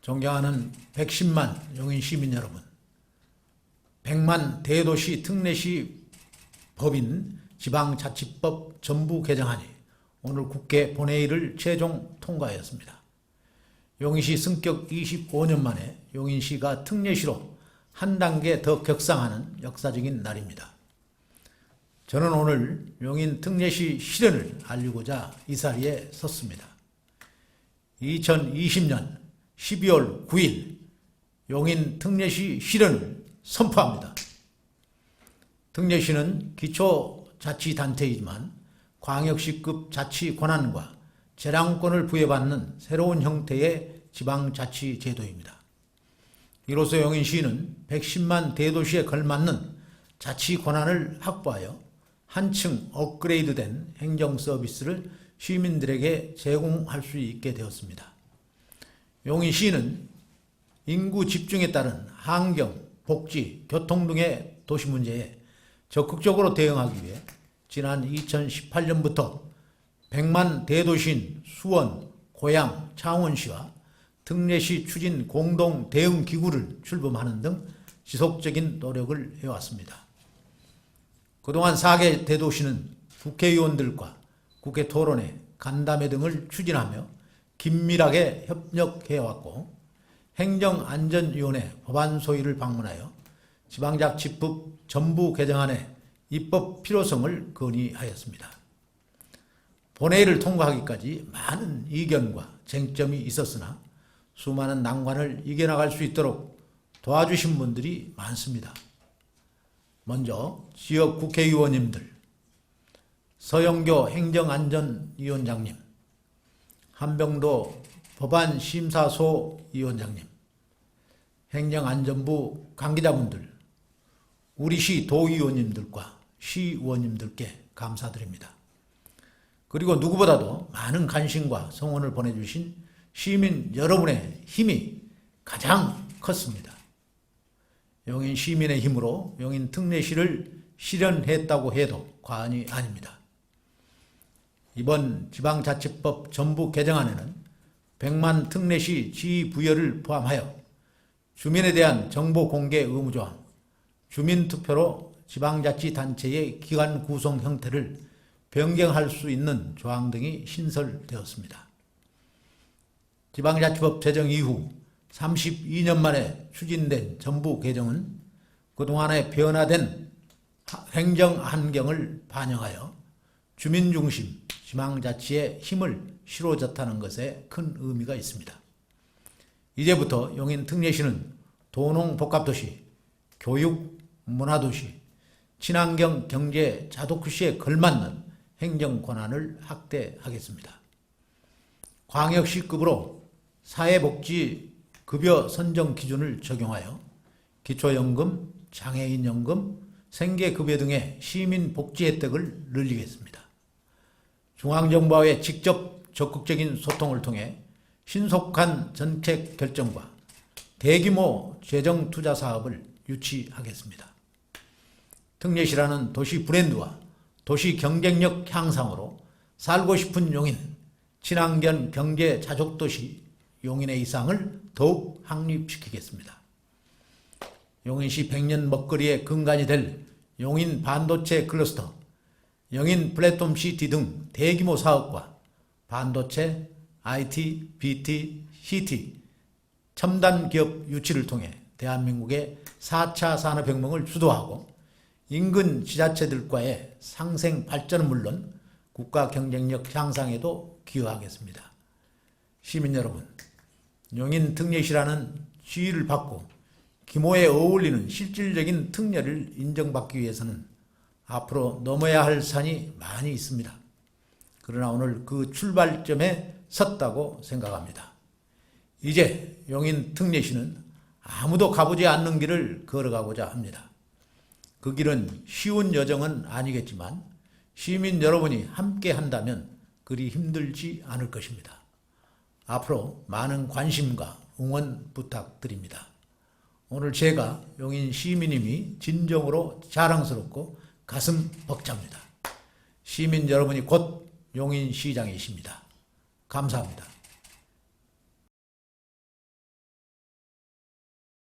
존경하는 110만 용인 시민 여러분, 100만 대도시 특례시 법인 지방자치법 전부 개정안이 오늘 국회 본회의를 최종 통과하였습니다. 용인시 승격 25년 만에 용인시가 특례시로 한 단계 더 격상하는 역사적인 날입니다. 저는 오늘 용인 특례시 실현을 알리고자 이 자리에 섰습니다. 2020년 12월 9일 용인 특례시 실현을 선포합니다. 특례시는 기초자치단체이지만 광역시급 자치 권한과 재량권을 부여받는 새로운 형태의 지방자치 제도입니다. 이로써 용인시는 110만 대도시에 걸맞는 자치 권한을 확보하여 한층 업그레이드된 행정 서비스를 시민들에게 제공할 수 있게 되었습니다. 용인시는 인구 집중에 따른 환경, 복지, 교통 등의 도시 문제에 적극적으로 대응하기 위해 지난 2018년부터 100만 대도시인 수원, 고양, 창원시와 특례시 추진 공동 대응 기구를 출범하는 등 지속적인 노력을 해왔습니다. 그동안 4개 대도시는 국회의원들과 국회 토론회, 간담회 등을 추진하며 긴밀하게 협력해왔고 행정안전위원회 법안 소위를 방문하여 지방자치법 전부 개정안의 입법 필요성을 건의하였습니다. 본회의를 통과하기까지 많은 이견과 쟁점이 있었으나 수많은 난관을 이겨나갈 수 있도록 도와주신 분들이 많습니다. 먼저 지역 국회의원님들, 서영교 행정안전위원장님, 한병도 법안심사소 위원장님, 행정안전부 관계자분들, 우리 시 도의원님들과 시의원님들께 감사드립니다. 그리고 누구보다도 많은 관심과 성원을 보내주신 시민 여러분의 힘이 가장 컸습니다. 용인 시민의 힘으로 용인 특례시를 실현했다고 해도 과언이 아닙니다. 이번 지방자치법 전부 개정안에는 100만 특례시 지위 부여를 포함하여 주민에 대한 정보 공개 의무 조항, 주민 투표로 지방자치 단체의 기관 구성 형태를 변경할 수 있는 조항 등이 신설되었습니다. 지방자치법 제정 이후 32년 만에 추진된 전부 개정은 그동안의 변화된 행정 환경을 반영하여 주민 중심 지방자치의 힘을 실어졌다는 것에 큰 의미가 있습니다. 이제부터 용인 특례시는 도농 복합도시, 교육, 문화도시, 친환경 경제 자독시에 걸맞는 행정 권한을 확대하겠습니다. 광역시급으로 사회복지 급여 선정 기준을 적용하여 기초연금, 장애인연금, 생계급여 등의 시민 복지 혜택을 늘리겠습니다. 중앙정부와의 직접 적극적인 소통을 통해 신속한 정책 결정과 대규모 재정 투자 사업을 유치하겠습니다. 특례시라는 도시 브랜드와 도시 경쟁력 향상으로 살고 싶은 용인, 친환경 경제 자족도시 용인의 이상을 더욱 확립시키겠습니다. 용인시 100년 먹거리의 근간이 될 용인 반도체 클러스터, 용인 플랫폼 시티 등 대규모 사업과 반도체, IT, BT, CT, 첨단 기업 유치를 통해 대한민국의 4차 산업혁명을 주도하고 인근 지자체들과의 상생 발전은 물론 국가 경쟁력 향상에도 기여하겠습니다. 시민 여러분, 용인 특례시라는 지위를 받고 기모에 어울리는 실질적인 특례를 인정받기 위해서는 앞으로 넘어야 할 산이 많이 있습니다. 그러나 오늘 그 출발점에 섰다고 생각합니다. 이제 용인 특례시는 아무도 가보지 않는 길을 걸어가고자 합니다. 그 길은 쉬운 여정은 아니겠지만 시민 여러분이 함께 한다면 그리 힘들지 않을 것입니다. 앞으로 많은 관심과 응원 부탁드립니다. 오늘 제가 용인 시민님이 진정으로 자랑스럽고 가슴 벅찹니다. 시민 여러분이 곧 용인 시장이십니다. 감사합니다.